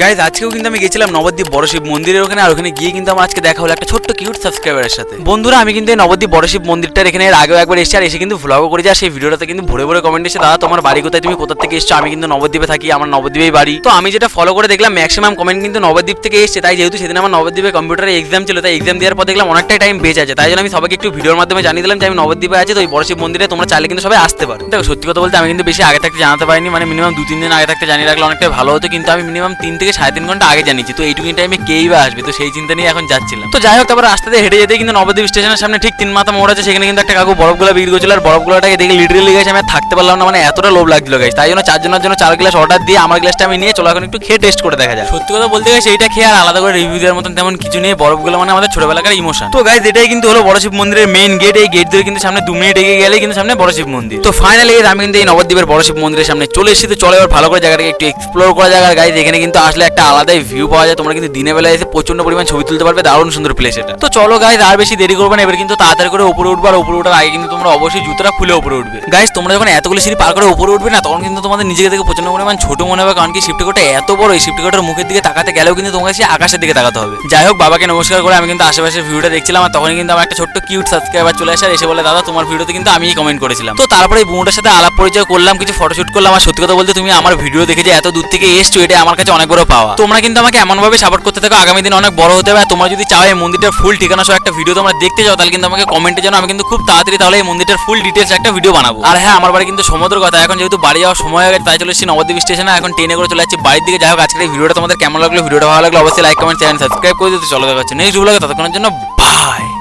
Guys আজকেও কিন্তু আমি গেছিলাম নবদ্বীপ বড় শিব মন্দিরের ওখানে, আর ওখানে গিয়ে কিন্তু আমার আজকে দেখা হলো একটা ছোট্ট কিউট সাবস্ক্রাইবারের সাথে। বন্ধুরা, আমি কিন্তু এই নবদ্বীপ বড় শিব মন্দিরটার এখানে আগেও একবার এসেছি, আর এসে কিন্তু ভ্লগও করেছি, আর সেই ভিডিওটাতে কিন্তু ভরে ভরে কমেন্ট এসে দাদা, তোমার বাড়ি কোথায়? তুমি কোথা থেকে এসছো? আমি কিন্তু নবদ্বীপে থাকি, আমার নবদ্বীপেই বাড়ি। তো আমি যেটা ফলো করে দেখলাম ম্যাক্সিমাম কমেন্ট কিন্তু নবদ্বীপ থেকে এসছে, তাই যেহেতু সেদিন আমার নবদ্বীপে কম্পিউটারে এক্সাম ছিল, তাই এক্সাম দেওয়ার পর দেখলাম অনেকটাই টাইম বেঁচে আছে, তাই জন্য আমি সবাইকে একটু ভিডিওর মাধ্যমে জানিয়ে দিলাম যে আমি নবদ্বীপে আছি, তো ওই বড় শিব মন্দিরে তোমরা চাইলে কিন্তু সবাই আসতে পারো। দেখো, সত্যি কথা বলতে আমি কিন্তু বেশি আগে থাকতে জানাতে পারিনি মানে মিনিমাম দু তিন দিন আগে থাকতে জানিয়ে রাখলে অনেকটাই ভালো হতো, কিন্তু আমি মিনিমাম তিন থেকে সাড়ে তিন ঘণ্টা আগে জানিয়েছি, তো এইটুকুন টাইমে কেই বা আসবে? তো সেই চিন্তা নিয়ে এখন যাচ্ছিলাম। তো যাই হোক, তারপর রাস্তাতে হেঁটে যেতে কিন্তু নবদ্বীপ স্টেশনের সামনে ঠিক তিন মাথা মোড় আছে, সেখানে কিন্তু একটা কাকু বরফগুলো বিক্রি করছিল, আর বরফগুলোটাকে দেখে লিটারেলি গেছে আমি থাকতে পারলাম না মানে এতটা লোভ লাগছিল গাইছে তাই জন্য চারজনের জন্য চার গ্লাস অর্ডার দিয়ে আমার গ্লাসটা আমি নিয়ে চলো, এখন একটু খেয়ে টেস্ট করে দেখা যায় সত্যি কথা বলতে গেলে সেইটা খেয়ে আর আলাদা করে রিভিউ দেওয়ার মতন তেমন কিছু নেই, বরফগুলো মানে আমাদের ছোটবেলাকার ইমোশন তো গাইজ এটাই কিন্তু হলো বড় শিব মন্দিরের মেইন গেট এই গেট ধরে কিন্তু সামনে দু মিনিট এগিয়ে গেলে কিন্তু সামনে বড় শিব মন্দির। তো ফাইনালি আমি কিন্তু এই নবদ্বীপের বড় শিব মন্দিরের সামনে চলে এসেছি, তো চলো এবার ভালো করে জায়গাটাকে একটু এক্সপ্লোর করা জায়গার গাইজ এখানে কিন্তু আসলে একটা আলাদাই ভিউ পাওয়া যায়। তোমরা কিন্তু দিনের বেলায় এসে প্রচণ্ড পরিমাণ ছবি তুলতে পারবে। দারুণ সুন্দর প্লেস এটা। তো চলো গাইজ আর বেশি দেরি করবে না। এবার কিন্তু তাড়াতাড়ি করে উপরে উঠবে আর উপরে ওঠার আগে কিন্তু তোমরা অবশ্যই জুতোটা খুলে উপরে উঠবে। গাইজ তোমরা যখন এতগুলো সিঁড়ি পার করে উপরে উঠবে না, তখন কিন্তু তোমাদের নিজেকে থেকে প্রচণ্ড পরিমাণ ছোট মনে হবে। কারণ কি শিফটি কোটা এত বড়, এই শিফটি কোটার মুখের দিকে তাকাতে গেলেও কিন্তু তোমাকে সেই আকাশের দিকে তাকাতে হবে। যাই হোক, বাবাকে নমস্কার করে আমি কিন্তু আশেপাশে ভিডিওটা দেখছিলাম আর তখনই কিন্তু আমার একটা ছোট্ট কিউট সাবস্ক্রাইবার চলে আসে আর এসে বলে, দাদা, তোমার ভিডিওতে কিন্তু আমিই কমেন্ট করেছিলাম। তো তারপরে এই বুমুটার সাথে আলাপ পরিচয় করলাম, কিছু ফটোশুট করলাম। আর সত্যি কথা বলতে তুমি আমার ভিডিও দেখে যে এত দূর থেকে এসছো, এটা আমার কাছে অনেক বড় পাওয়া। তোমরা কিন্তু আমাকে এমন ভাবে সাপোর্ট করতে থাকো, আগামী দিন অনেক বড় হতে হবে। তোমরা যদি চাও এই মন্দিরটার ফুল ঠিকানা সহ একটা ভিডিও তোমরা দেখতে চাও তাহলে কিন্তু আমাকে কমেন্টে জানো আমি কিন্তু খুব তাড়াতাড়ি তাহলে এই মন্দিরটার ফুল ডিটেলস একটা ভিডিও বানাবো। আর হ্যাঁ আমার বাড়ি কিন্তু সমুদ্র কথা। এখন যেহেতু বাড়ি যাওয়ার সময় হয়ে গেছে, তাই চলে এসেছি নবদ্বীপ স্টেশনে এখন ট্রেনে করে চলে যাচ্ছি বাড়ির দিকে। যাই হোক, আজকের এই ভিডিওটা তোমাদের কেমন লাগল ভিডিওটা ভালো লাগল অবশ্যই লাইক কমেন্ট চ্যানেল সাবস্ক্রাইব করে দিতে। চলো দেখা হচ্ছে নেক্সট ভিডিও ততক্ষণের জন্য বাই